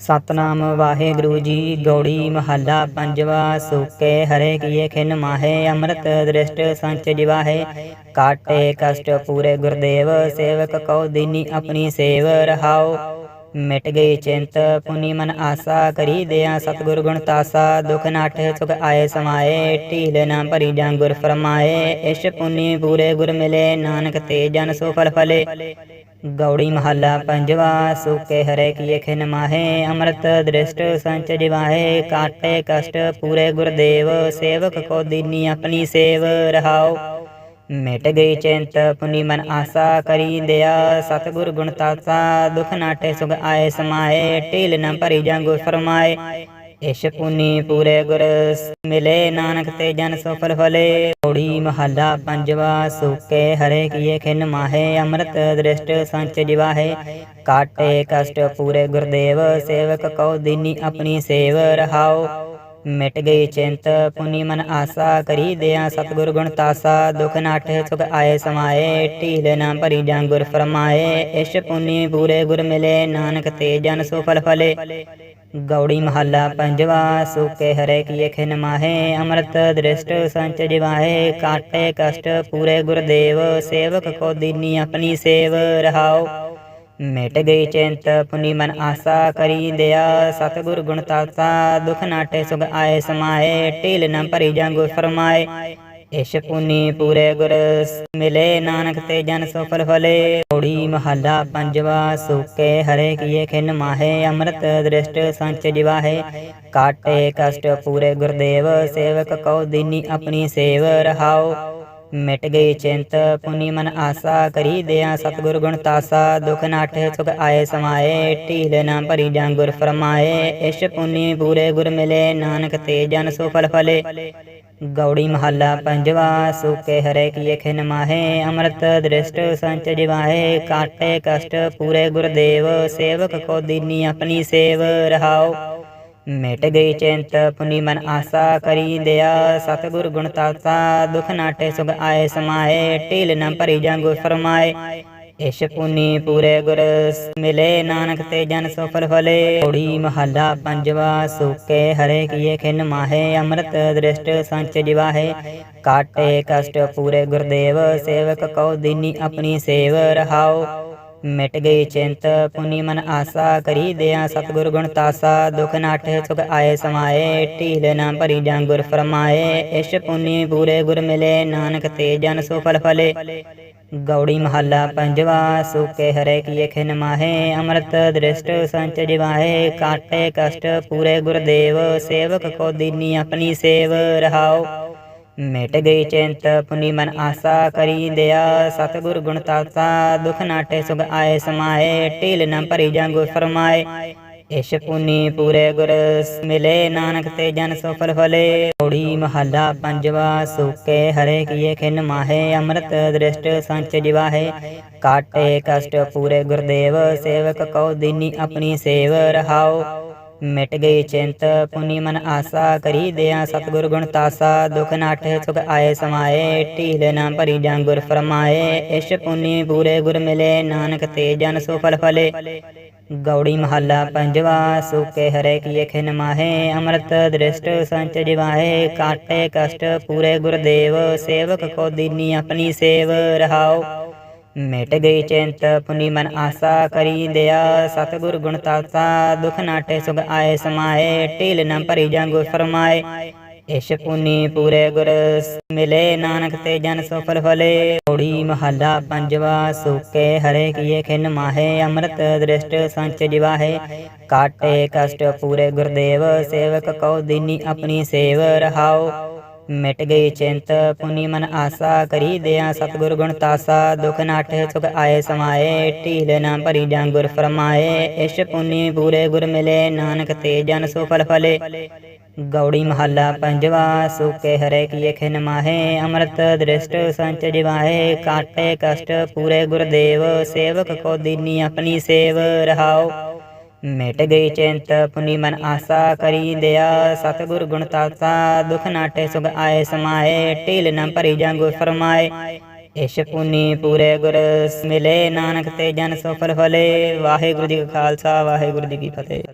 ਸਤਨਾਮ ਵਾਹਿਗੁਰੂ ਜੀ, ਗੌੜੀ ਮਹੱਲਾ ਪੰਜਵਾ, ਸੂਕੇ ਹਰੇ ਕੀਏ ਖਿਨ ਮਾਹੇ, ਅੰਮ੍ਰਿਤ ਦ੍ਰਿਸ਼ਟ ਸੰਚ ਜਿਵਾਹੇ। ਕਾਟੇ ਕਸ਼ਟ ਪੂਰੇ ਗੁਰਦੇਵ, ਸੇਵਕ ਕਉ ਦੀਨੀ ਆਪਣੀ ਸੇਵ ਰਹਾਉ। ਮਿਟ ਗਈ ਚਿੰਤ, ਪੁਨੀ ਮਨ ਆਸਾ, ਕਰੀ ਦਿਆ ਸਤਿਗੁਰ ਗੁਣ ਤਾਸਾ। ਦੁਖ ਨਾਠ ਸੁਖ ਆਏ ਸਮਾਏ, ਢੀਲ ਨਾ ਭਰੀ ਜਾਂ ਗੁਰ ਫਰਮਾਏ। ਇਸ਼ ਪੁਨੀ ਪੂਰੇ ਗੁਰ ਮਿਲੇ, ਨਾਨਕ ਤੇ ਜਨ ਸੋ ਫਲ ਫਲੇ। ਗੌੜੀ ਮਹੱਲਾ ਪੰਜਵਾ, ਸੁਕੇ ਹਰੇ ਕੀਏ ਖਿਨ ਮਾਹੇ, ਅੰਮ੍ਰਿਤ ਦ੍ਰਿਸ਼ਟ ਸੰਚ ਜਿਵਾਹੇ, ਕਾਟੇ ਕਸ਼ਟ ਪੂਰੇ ਗੁਰਦੇਵ, ਸੇਵਕ ਕੋ ਦੀਨੀ ਆਪਣੀ ਸੇਵ ਰਹਾਉ। ਮਿਟ ਗਈ ਚਿੰਤ, ਪੁਨੀ ਮਨ ਆਸਾ ਕਰੀ ਦਿਆ, ਸਤਿਗੁਰ ਗੁਣ ਤਾਸਾ, ਦੁਖ ਨਾਟੇ ਸੁਖ ਆਏ ਸਮਾਏ, ਢੀਲ ਨਾ ਭਰੀ ਜਾਂ ਫਰਮਾਏ। ਇਸ਼ ਪੁਨੀ ਪੂਰੇ ਗੁਰ ਮਿਲੇ, ਨਾਨਕ ਤੇ ਜਨ ਸਫਲ ਫਲੇ ਔੜੀ ਮਹੱਲਾ ਪੰਜਵਾ, ਸੂਕੇ ਹਰੇ ਕੀਏ ਖਿਨ ਮਾਹੇ, ਅੰਮ੍ਰਿਤ ਦ੍ਰਿਸ਼ਟ ਸੰਚ ਜਿਵਾਹੇ। ਕਾਟੇ ਕਸ਼ਟ ਪੂਰੇ ਗੁਰਦੇਵ, ਸੇਵਕ ਕਉ ਦੀਨੀ ਆਪਣੀ ਸੇਵ ਰਹਾਓ ਮਿਟ ਗਈ ਚਿੰਤ, ਪੁਨੀ ਮਨ ਆਸਾ, ਕਰੀ ਦਿਆ ਸਤਿਗੁਰ ਗੁਣ ਤਾਸਾ। ਦੁਖ ਨਾਠ ਸੁਖ ਆਏ ਸਮਾਏ, ਢੀਲ ਨਾ ਭਰੀ ਜਾਂ ਗੁਰ ਫਰਮਾਏ। ਇਸ਼ ਪੁਨੀ ਪੂਰੇ ਗੁਰ ਮਿਲੇ, ਨਾਨਕ ਤੇ ਜਨ ਸੋ ਫਲ ਫਲੇ। ਗੌੜੀ ਮਹੱਲਾ ਪੰਜਵਾ, ਸੁਕੇ ਹਰੇ ਕੀਏ ਖਿਨ ਮਾਹੇ, ਅੰਮ੍ਰਿਤ ਦ੍ਰਿਸ਼ਟ ਸੰਚ ਜਿਵਾਹੇ, ਕਾਟੇ ਕਸ਼ਟ ਪੂਰੇ ਗੁਰਦੇਵ, ਸੇਵਕ ਕੋ ਦੀਨੀ ਆਪਣੀ ਸੇਵ ਰਹਾਉ। ਮਿਟ ਗਈ ਚਿੰਤ, ਪੁਨੀ ਮਨ ਆਸਾ ਕਰੀ ਦਿਆ, ਸਤਿਗੁਰ ਗੁਣ ਤਾਸਾ ਦੁਖ ਨਾਟੇ ਸੁਖ ਆਏ ਸਮਾਏ, ਢੀਲ ਨਾ ਭਰੀ ਜਾਂ ਫਰਮਾਏ। ਇਸ਼ ਪੁਨੀ ਪੂਰੇ ਗੁਰ ਮਿਲੇ, ਨਾਨਕ ਤੇ ਜਨ ਸਫਲ ਫਲੇ ਔੜੀ ਮਹੱਲਾ ਪੰਜਵਾ, ਸੂਕੇ ਹਰੇ ਕੀਏ ਖਿਨ ਮਾਹੇ, ਅੰਮ੍ਰਿਤ ਦ੍ਰਿਸ਼ਟ ਸੰਚ ਜਿਵਾਹੇ। ਕਾਟੇ ਕਸ਼ਟ ਪੂਰੇ ਗੁਰਦੇਵ, ਸੇਵਕ ਕਉ ਦੀਨੀ ਆਪਣੀ ਸੇਵ ਰਹਾਉ। ਮਿਟ ਗਈ ਚਿੰਤ, ਪੁਨੀ ਮਨ ਆਸਾ, ਕਰੀ ਦਿਆ ਸਤਿਗੁਰ ਗੁਣ ਤਾਸਾ। ਦੁਖ ਨਾਠ ਸੁਖ ਆਏ ਸਮਾਏ, ਢੀਲ ਨਾ ਭਰੀ ਜਾਂ ਗੁਰ ਫਰਮਾਏ। ਇਸ਼ ਪੁਨੀ ਪੂਰੇ ਗੁਰ ਮਿਲੇ, ਨਾਨਕ ਤੇ ਜਨ ਸੋ ਫਲ ਫਲੇ। ਗੌੜੀ ਮਹੱਲਾ ਪੰਜਵਾ, ਸੂਕੇ ਹਰੇ ਕੀ ਖਿਨ ਮਾਹੇ, ਅੰਮ੍ਰਿਤ ਦ੍ਰਿਸ਼ਟ ਸੰਚ ਜਿਵਾਹੇ, ਕਾਟੇ ਕਸ਼ਟ ਪੂਰੇ ਗੁਰਦੇਵ, ਸੇਵਕ ਕੋ ਦੀਨੀ ਆਪਣੀ ਸੇਵ ਰਹਾਉ। ਮਿਟ ਗਈ ਚਿੰਤ, ਪੁਨੀ ਮਨ ਆਸਾ ਕਰੀ ਦਿਆ, ਸਤਿਗੁਰ ਗੁਣ ਤਾਸਾ ਦੁਖ ਨਾਟੇ ਸੁਖ ਆਏ ਸਮਾਏ, ਢੀਲ ਨਾ ਭਰੀ ਜਾਂ ਫਰਮਾਏ। ਇਸ਼ ਪੁਨੀ ਪੂਰੇ ਗੁਰ ਮਿਲੇ, ਨਾਨਕ ਤੇ ਜਨ ਸੋ ਫਲ ਫਲੇ। ਔੜੀ ਮਹੱਲਾ ਪੰਜਵਾ, ਸੂਕੇ ਹਰੇ ਕੀਏ ਖਿਨ ਮਾਹੇ, ਅੰਮ੍ਰਿਤ ਦ੍ਰਿਸ਼ਟ ਸੰਚ ਜਿਵਾਹੇ। ਕਾਟੇ ਕਸ਼ਟ ਪੂਰੇ ਗੁਰਦੇਵ, ਸੇਵਕ ਕਉ ਦੀਨੀ ਆਪਣੀ ਸੇਵ ਰਹਾਉ। ਮਿਟ ਗਈ ਚਿੰਤ, ਪੁਨੀ ਮਨ ਆਸਾ ਕਰੀ ਦਿਆ ਸਤਿਗੁਰ ਗੁਣ ਤਾਸਾ, ਦੁਖ ਨਾਠ ਸੁਖ ਆਏ ਸਮਾਏ, ਢੀਲ ਨਾ ਭਰੀ ਜਾਂ ਗੁਰ ਫਰਮਾਏ ਇਸ਼ ਪੁਨੀ ਪੂਰੇ ਗੁਰ ਮਿਲੇ, ਨਾਨਕ ਤੇ ਜਨ ਸੋ ਫਲ ਫਲੇ। ਗੌੜੀ ਮਹੱਲਾ ਪੰਜਵਾ, ਸੂਕੇ ਹਰੇ ਕੀ ਖਿਨ ਮਾਹੇ, ਅੰਮ੍ਰਿਤ ਦ੍ਰਿਸ਼ਟ ਸੰਚ ਜਿਵਾਹੇ, ਕਾਟੇ ਕਸ਼ਟ ਪੂਰੇ ਗੁਰਦੇਵ, ਸੇਵਕ ਕੋ ਦੀਨੀ ਆਪਣੀ ਸੇਵ ਰਹਾਉ ਮਿਟ ਗਈ ਚਿੰਤ, ਪੁਨੀ ਮਨ ਆਸਾ ਕਰੀ ਦਿਆ ਸਤਿਗੁਰ ਗੁਣ ਤਾਸਾ ਦੁਖ ਨਾਟੇ ਸੁਖ ਆਏ ਸਮਾਏ। ਢੀਲ ਨਾ ਭਰੀ ਜਾਂ ਫਰਮਾਏ। ਇਸ਼ ਪੁਨੀ ਪੂਰੇ ਗੁਰ ਮਿਲੇ। ਨਾਨਕ ਤੇ ਜਨ ਸੋ ਫਲ। ਫਲੇ ਔੜੀ ਮਹੱਲਾ ਪੰਜਵਾ, ਸੁਕੇ ਹਰੇ ਕੀਏ ਖਿਨ ਮਾਹੇ। ਅੰਮ੍ਰਿਤ ਦ੍ਰਿਸ਼ਟ ਸੰਚ ਜਿਵਾਹੇ। ਕਾਟੇ ਕਸ਼ਟ ਪੂਰੇ ਗੁਰਦੇਵ। ਸੇਵਕ ਕਉ ਦੀਨੀ ਆਪਣੀ ਸੇਵ ਰਹਾਓ ਮਿਟ ਗਈ ਚਿੰਤ, ਪੁਨੀ ਮਨ ਆਸਾ ਕਰੀ ਦਿਆ ਸਤਿਗੁਰ ਗੁਣ ਤਾਸਾ, ਦੁਖ ਨਾਠ ਸੁਖ ਆਏ ਸਮਾਏ, ਢੀਲ ਨਾ ਭਰੀ ਜਾਂ ਗੁਰ ਫਰਮਾਏ ਇਸ਼ ਪੁਨੀ ਪੂਰੇ ਗੁਰ ਮਿਲੇ, ਨਾਨਕ ਤੇ ਜਨ ਸੋ ਫਲ ਫਲੇ। ਗੌੜੀ ਮਹੱਲਾ ਪੰਜਵਾ, ਸੂਕੇ ਹਰੇ ਕੀ ਖਿਨ ਮਾਹੇ, ਅੰਮ੍ਰਿਤ ਦ੍ਰਿਸ਼ਟ ਸੰਚ ਜਿਵਾਹੇ, ਕਾਟੇ ਕਸ਼ਟ ਪੂਰੇ ਗੁਰਦੇਵ, ਸੇਵਕ ਕੋ ਦੀਨੀ ਆਪਣੀ ਸੇਵ ਰਹਾਉ ਮਿਟ ਗਈ ਚਿੰਤ, ਪੁਨੀ ਮਨ ਆਸਾ ਕਰੀ ਦਿਆ ਸਤਿਗੁਰ ਗੁਣ ਤਾਸਾ, ਦੁਖ ਨਾਟੇ ਸੁਖ ਆਏ ਸਮਾਏ। ਢੀਲ ਨਾ ਭਰੀ ਜਾਂ ਫਰਮਾਏ। ਇਸ਼ ਪੁਨੀ ਪੂਰੇ ਗੁਰ ਮਿਲੇ। ਨਾਨਕ ਤੇ ਜਨ ਸਫਲ ਫਲੇ ਥੋੜੀ ਮਹੱਲਾ ਪੰਜਵਾ, ਸੁਕੇ ਹਰੇ ਕੀਏ ਖਿਨ ਮਾਹੇ। ਅੰਮ੍ਰਿਤ ਦ੍ਰਿਸ਼ਟ ਸੰਚ ਜਿਵਾਹੇ। ਕਾਟੇ ਕਸ਼ਟ ਪੂਰੇ ਗੁਰਦੇਵ। ਸੇਵਕ ਕਉ ਦੀਨੀ ਆਪਣੀ ਸੇਵ। ਰਹਾਓ ਮਿਟ ਗਈ ਚਿੰਤ, ਪੁਨੀ ਮਨ ਆਸਾ ਕਰੀ ਦਿਆ ਸਤਿਗੁਰ ਗੁਣ ਤਾਸਾ, ਦੁਖ ਨਾਠ ਸੁਖ ਆਏ ਸਮਾਏ, ਢੀਲ ਨਾ ਭਰੀ ਜਾਂ ਗੁਰ ਫਰਮਾਏ ਇਸ਼ ਪੁਨੀ ਪੂਰੇ ਗੁਰ ਮਿਲੇ, ਨਾਨਕ ਤੇ ਜਨ ਸੋ ਫਲ ਫਲੇ। ਗੌੜੀ ਮਹੱਲਾ ਪੰਜਵਾ, ਸੂਕੇ ਹਰੇ ਕੀ ਖਿਨ ਮਾਹੇ, ਅੰਮ੍ਰਿਤ ਦ੍ਰਿਸ਼ਟ ਸੰਚ ਜਿਵਾਹੇ, ਕਾਟੇ ਕਸ਼ਟ ਪੂਰੇ ਗੁਰਦੇਵ, ਸੇਵਕ ਕੋ ਦੀਨੀ ਆਪਣੀ ਸੇਵ ਰਹਾਉ ਮਿਟ ਗਈ ਚਿੰਤ, ਪੁਨੀ ਮਨ ਆਸਾ ਕਰੀ ਦਿਆ। ਸਤਿਗੁਰ ਗੁਣ ਤਾਸਾ ਦੁਖ ਨਾਟੇ ਸੁਖ ਆਏ ਸਮਾਏ। ਢੀਲ ਨਾ ਭਰੀ ਜਾਂ ਫਰਮਾਏ। ਇਸ਼ ਪੁਨੀ ਪੂਰੇ ਗੁਰ ਮਿਲੇ। ਨਾਨਕ ਤੇ ਜਨ ਸੋ ਫਲੇ। ਵਾਹਿਗੁਰੂ ਜੀ ਕਾ ਖਾਲਸਾ, ਵਾਹਿਗੁਰੂ ਜੀ ਕੀ ਫਤਿਹ।